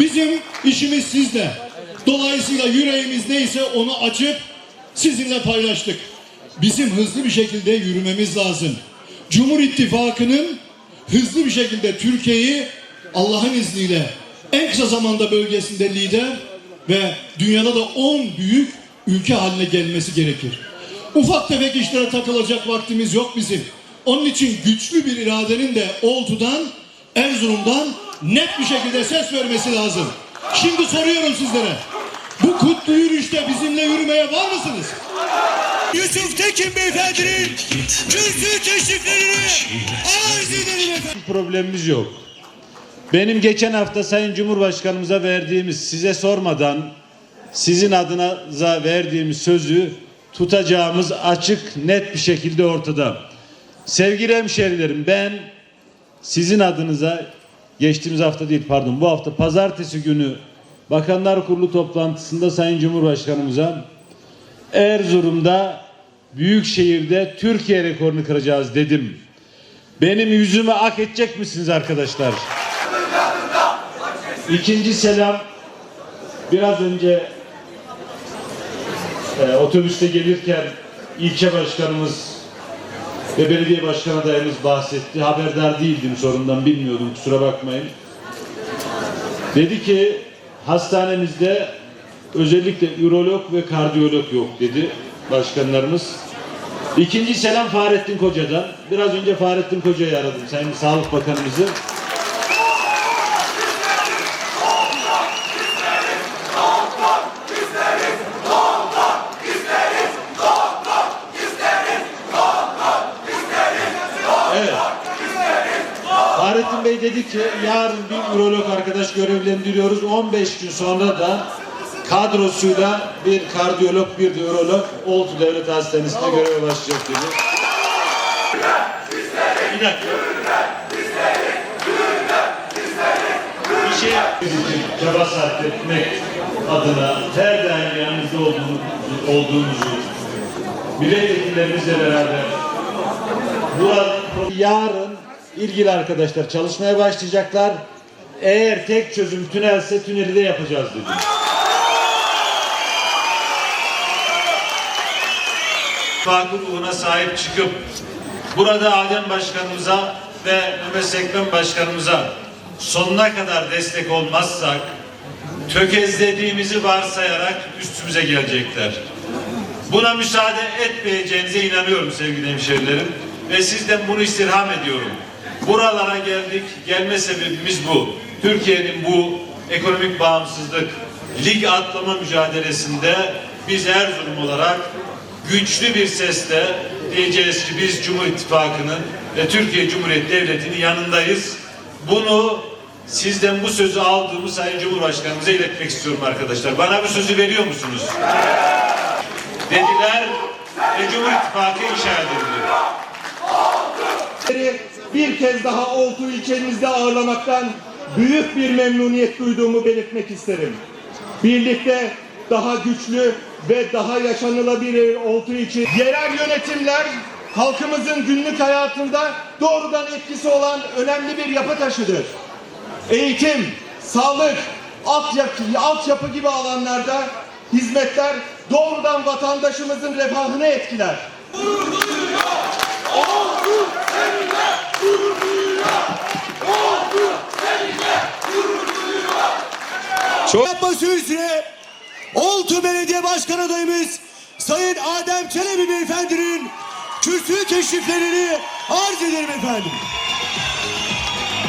Bizim işimiz sizle. Dolayısıyla yüreğimiz neyse onu açıp sizinle paylaştık. Bizim hızlı bir şekilde yürümemiz lazım. Cumhur İttifakı'nın hızlı bir şekilde Türkiye'yi Allah'ın izniyle en kısa zamanda bölgesinde lider ve dünyada da 10 büyük ülke haline gelmesi gerekir. Ufak tefek işlere takılacak vaktimiz yok bizim. Onun için güçlü bir iradenin de Oltu'dan, Erzurum'dan net bir şekilde ses vermesi lazım. Şimdi soruyorum sizlere. Bu kutlu yürüyüşte bizimle yürümeye var mısınız? Yusuf Tekin Beyefendi'nin kürsü teşriflerini arz ederim efendim. problemimiz yok. Benim geçen hafta Sayın Cumhurbaşkanımıza verdiğimiz size sormadan sizin adınıza verdiğimiz sözü tutacağımız açık net bir şekilde ortada. Sevgili hemşerilerim ben sizin adınıza geçtiğimiz hafta değil pardon bu hafta pazartesi günü Bakanlar Kurulu toplantısında Sayın Cumhurbaşkanımıza Erzurum'da Büyükşehir'de Türkiye rekorunu kıracağız dedim. Benim yüzümü ak edecek misiniz arkadaşlar? İkinci selam biraz önce e, otobüste gelirken ilçe başkanımız ve belediye başkanı adayımız bahsetti. Haberdar değildim sorundan bilmiyordum kusura bakmayın. Dedi ki hastanemizde özellikle ürolog ve kardiyolog yok dedi başkanlarımız. İkinci selam Fahrettin Koca'dan. Biraz önce Fahrettin Koca'yı aradım Sayın Sağlık Bakanımızı. Evet. Fahrettin Bey dedi ki yarın bir ürolog arkadaş görevlendiriyoruz. 15 gün sonra da kadrosuyla bir kardiyolog bir de ürolog Oltu Devlet Hastanesi'nde göreve başlayacak dedi. Bir dakika. Bir şey çaba sarf etmek adına her daim yanınızda olduğumuzu, olduğumuzu milletvekillerimizle beraber burada yarın ilgili arkadaşlar çalışmaya başlayacaklar. Eğer tek çözüm tünelse tüneli de yapacağız dedi. farklı ruhuna sahip çıkıp burada Adem Başkanımıza ve Mehmet Sekmen Başkanımıza sonuna kadar destek olmazsak tökezlediğimizi varsayarak üstümüze gelecekler. Buna müsaade etmeyeceğinize inanıyorum sevgili hemşerilerim ve sizden bunu istirham ediyorum. Buralara geldik, gelme sebebimiz bu. Türkiye'nin bu ekonomik bağımsızlık, lig atlama mücadelesinde biz Erzurum olarak güçlü bir sesle diyeceğiz ki biz Cumhur İttifakı'nın ve Türkiye Cumhuriyeti Devleti'nin yanındayız. Bunu sizden bu sözü aldığımı Sayın Cumhurbaşkanımıza iletmek istiyorum arkadaşlar. Bana bu sözü veriyor musunuz? Dediler ve Cumhur İttifakı inşa edildi. Bir kez daha Oltu ilçemizde ağırlamaktan büyük bir memnuniyet duyduğumu belirtmek isterim. Birlikte daha güçlü ve daha yaşanılabilir Oltu için yerel yönetimler halkımızın günlük hayatında doğrudan etkisi olan önemli bir yapı taşıdır. Eğitim, sağlık, altyapı, altyapı gibi alanlarda hizmetler doğrudan vatandaşımızın refahını etkiler. Yapması üzere Oltu Belediye Başkan adayımız Sayın Adem Çelebi Beyefendi'nin kürsü teşriflerini arz ederim efendim.